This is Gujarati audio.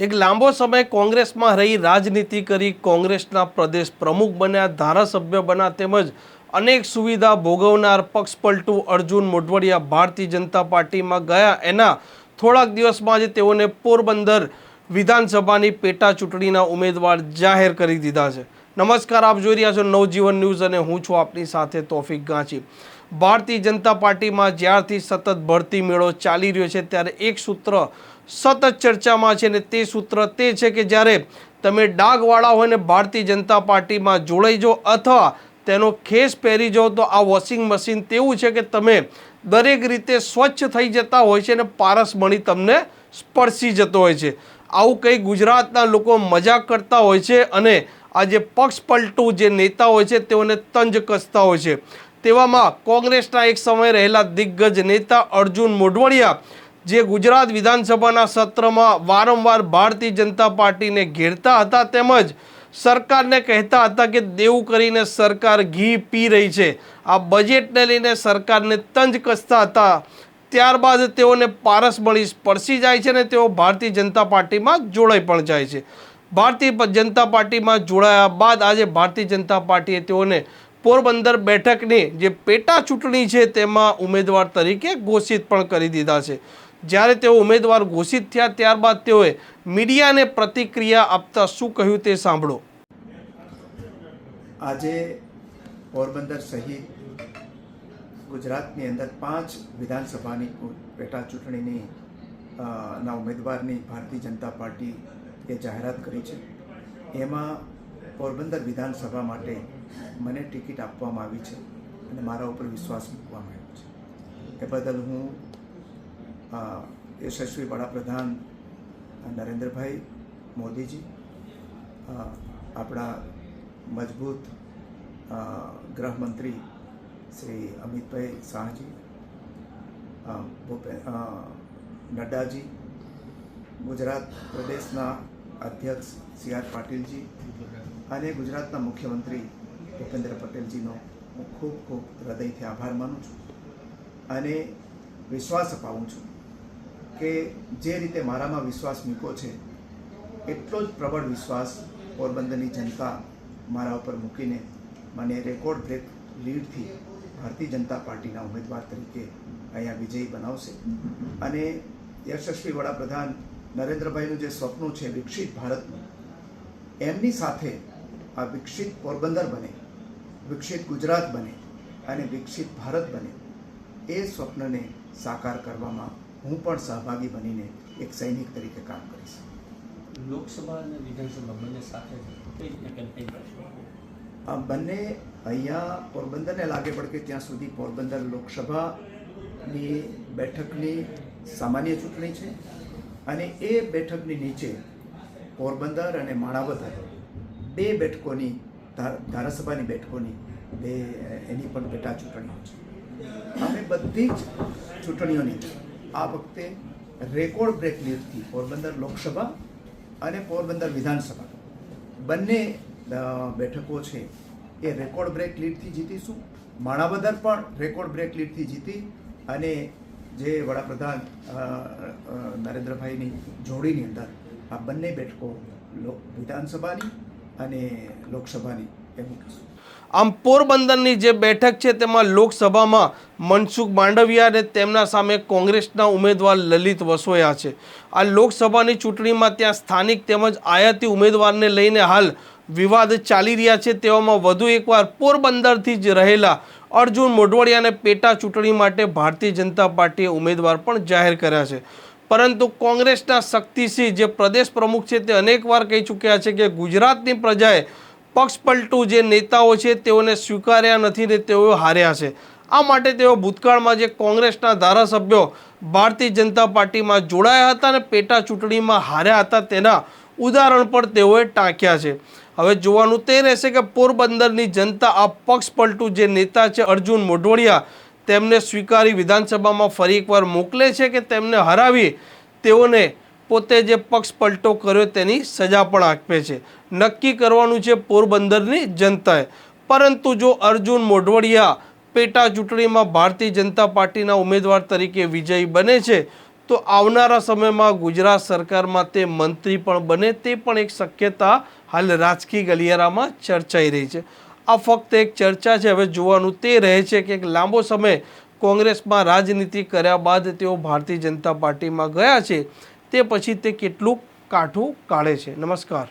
એક લાંબો સમય કોંગ્રેસમાં રહી રાજનીતિ કરી કોંગ્રેસના પ્રદેશ પ્રમુખ બન્યા, ધારાસભ્ય બન્યા તેમજ અનેક સુવિધા ભોગવનાર પક્ષપલટુ અર્જુન મોઢવડિયા ભારતીય જનતા પાર્ટીમાં ગયા. એના થોડાક દિવસમાં જ તેઓને પોરબંદર વિધાનસભાની પેટા ચૂંટણીના ઉમેદવાર જાહેર કરી દીધા છે. નમસ્કાર, આપ જોઈ રહ્યા છો નવજીવન ન્યૂઝ અને હું છું આપની સાથે તોફિક ગાંચી. ભારતીય જનતા પાર્ટીમાં જ્યારથી સતત ભરતી મેળો ચાલી રહ્યો છે, ત્યારે એક સૂત્ર સતત ચર્ચામાં છે ને તે સૂત્ર તે છે કે જ્યારે તમે ડાઘવાળા હોય ને ભારતીય જનતા પાર્ટીમાં જોડાઈ જાઓ અથવા તેનો ખેસ પહેરી જાઓ, તો આ વોશિંગ મશીન તેવું છે કે તમે દરેક રીતે સ્વચ્છ થઈ જતા હોય છે અને પારસમણી તમને સ્પર્શી જતો હોય છે. આવું કંઈ ગુજરાતના લોકો મજાક કરતા હોય છે અને આ જે પક્ષ પલટું જે નેતા હોય છે, તેઓને તંજ કસતા હોય છે. તેવામાં કોંગ્રેસના એક સમય રહેલા દિગ્ગજ નેતા અર્જુન મોઢવડિયા જે ગુજરાત વિધાનસભાના સત્રમાં વારંવાર ભારતીય જનતા પાર્ટીને ઘેરતા હતા તેમજ સરકારને કહેતા હતા કે દેવું કરીને સરકાર ઘી પી રહી છે. આ બજેટને લઈને સરકારને તંજ કસતા હતા. ત્યારબાદ તેઓને પારસ મળી સ્પર્શી જાય છે ને તેઓ ભારતીય જનતા પાર્ટીમાં જોડાઈ પણ જાય છે. ભારતીય જનતા પાર્ટીમાં જોડાયા બાદ આજે ભારતીય જનતા પાર્ટીએ તેઓને પોરબંદર બેઠકની જે પેટા ચૂંટણી છે તેમાં ઉમેદવાર તરીકે ઘોષિત પણ કરી દીધા છે. જ્યારે તેઓ ઉમેદવાર ઘોષિત થયા ત્યારબાદ તેઓએ મીડિયાને પ્રતિક્રિયા આપતા શું કહ્યું તે સાંભળો. આજે પોરબંદર સહિત ગુજરાતની અંદર પાંચ વિધાનસભાની પેટા ચૂંટણીની ના ઉમેદવારની ભારતીય જનતા પાર્ટી એ જાહેરાત કરી છે. એમાં પોરબંદર વિધાનસભા માટે મને ટિકિટ આપવામાં આવી છે અને મારા ઉપર વિશ્વાસ મૂકવામાં આવ્યો છે. એ બદલ હું યશસ્વી વડાપ્રધાન નરેન્દ્રભાઈ મોદીજી આપણા મજબૂત ગૃહમંત્રી શ્રી અમિતભાઈ શાહજી નડ્ડાજી, ગુજરાત પ્રદેશના અધ્યક્ષ સી આર પાટીલજી અને ગુજરાતના મુખ્યમંત્રી ભૂપેન્દ્ર પટેલજીનો હું ખૂબ ખૂબ હૃદયથી આભાર માનું છું અને વિશ્વાસ અપાવું છું કે જે રીતે મારામાં વિશ્વાસ મૂક્યો છે, એટલો જ પ્રબળ વિશ્વાસ પોરબંદરની જનતા મારા ઉપર મૂકીને મને રેકોર્ડ બ્રેક લીડથી ભારતીય જનતા પાર્ટીના ઉમેદવાર તરીકે અહીંયા વિજયી બનાવશે. અને યશસ્વી વડાપ્રધાન નરેન્દ્રભાઈનું જે સ્વપ્ન છે વિકસિત ભારતનું, એમની સાથે આ વિકસિત પોરબંદર બને વિકસિત ગુજરાત બને અને વિકસિત ભારત બને એ સ્વપ્નને સાકાર કરવામાં હું પણ સહભાગી બનીને એક સૈનિક તરીકે કામ કરીશ. લોકસભા અને વિધાનસભા બંને સાથે આ બંને અહીંયા પોરબંદરને લાગે પડે કે ત્યાં સુધી પોરબંદર લોકસભાની બેઠકની સામાન્ય ચૂંટણી છે અને એ બેઠકની નીચે પોરબંદર અને માણાવદર બે બેઠકોની ધારાસભાની બેઠકોની બે, એની પણ પેટા ચૂંટણીઓ છે. અમે બધી જ ચૂંટણીઓની આ વખતે રેકોર્ડ બ્રેક લીધી પોરબંદર લોકસભા અને પોરબંદર વિધાનસભા બંને બેઠકો છે એ રેકોર્ડ બ્રેક લીડથી જીતીશું. માણાવદર પણ રેકોર્ડ બ્રેક લીડથી જીતી અને જે વડાપ્રધાન નરેન્દ્રભાઈની જોડીની અંદર આ બંને બેઠકો વિધાનસભાની અને લોકસભાની આમ પોરબંદરની જે બેઠક છે તેમાં લોકસભામાં મનસુખ માંડવિયા અને તેમના સામે કોંગ્રેસના ઉમેદવાર લલિત વસોયા છે. આ લોકસભાની ચૂંટણીમાં ત્યાં સ્થાનિક તેમજ આયાતી ઉમેદવારને લઈને હાલ વિવાદ ચાલી રહ્યા છે. તેવામાં વધુ એકવાર પોરબંદરથી જ રહેલા અર્જુન મોઢવાડિયાને પેટા ચૂંટણી માટે ભારતીય જનતા પાર્ટીએ ઉમેદવાર પણ જાહેર કર્યા છે. પરંતુ કોંગ્રેસના શક્તિસિંહ, જે પ્રદેશ પ્રમુખ છે, તે અનેકવાર કહી ચૂક્યા છે કે ગુજરાતની પ્રજાએ પક્ષપલટુ જે નેતાઓ છે, તેઓને સ્વીકાર્યા નથી ને તેઓ હાર્યા છે. આ માટે તેઓ ભૂતકાળમાં જે કોંગ્રેસના ધારાસભ્યો ભારતીય જનતા પાર્ટીમાં જોડાયા હતા અને પેટા ચૂંટણીમાં હાર્યા હતા, તેના ઉદાહરણ પણ તેઓએ ટાંક્યા છે. હવે જોવાનું તે રહેશે કે પોરબંદરની જનતા આ પક્ષપલટુ જે નેતા છે, અર્જુન મોઢવડિયા તેમને સ્વીકારી વિધાનસભામાં ફરી એકવાર મોકલે છે કે તેમને હરાવી તેઓને પોતે જે પક્ષ પલટો કર્યો તેની સજા પણ આપે છે. નક્કી કરવાનું છે પોરબંદરની જનતાએ. પરંતુ જો અર્જુન મોઢવડિયા પેટા ચૂંટણીમાં ભારતીય જનતા પાર્ટીના ઉમેદવાર તરીકે વિજયી બને છે, તો આવનારા સમયમાં ગુજરાત સરકારમાં તે મંત્રી પણ બને તે પણ એક શક્યતા હાલ રાજકીય ગલિયારામાં ચર્ચાઈ રહી છે. આ ફક્ત એક ચર્ચા છે. હવે જોવાનું તે રહે છે કે એક લાંબો સમય કોંગ્રેસમાં રાજનીતિ કર્યા બાદ તેઓ ભારતીય જનતા પાર્ટીમાં ગયા છે. તે પછી તે કેટલું કાઠું કાઢે છે. નમસ્કાર.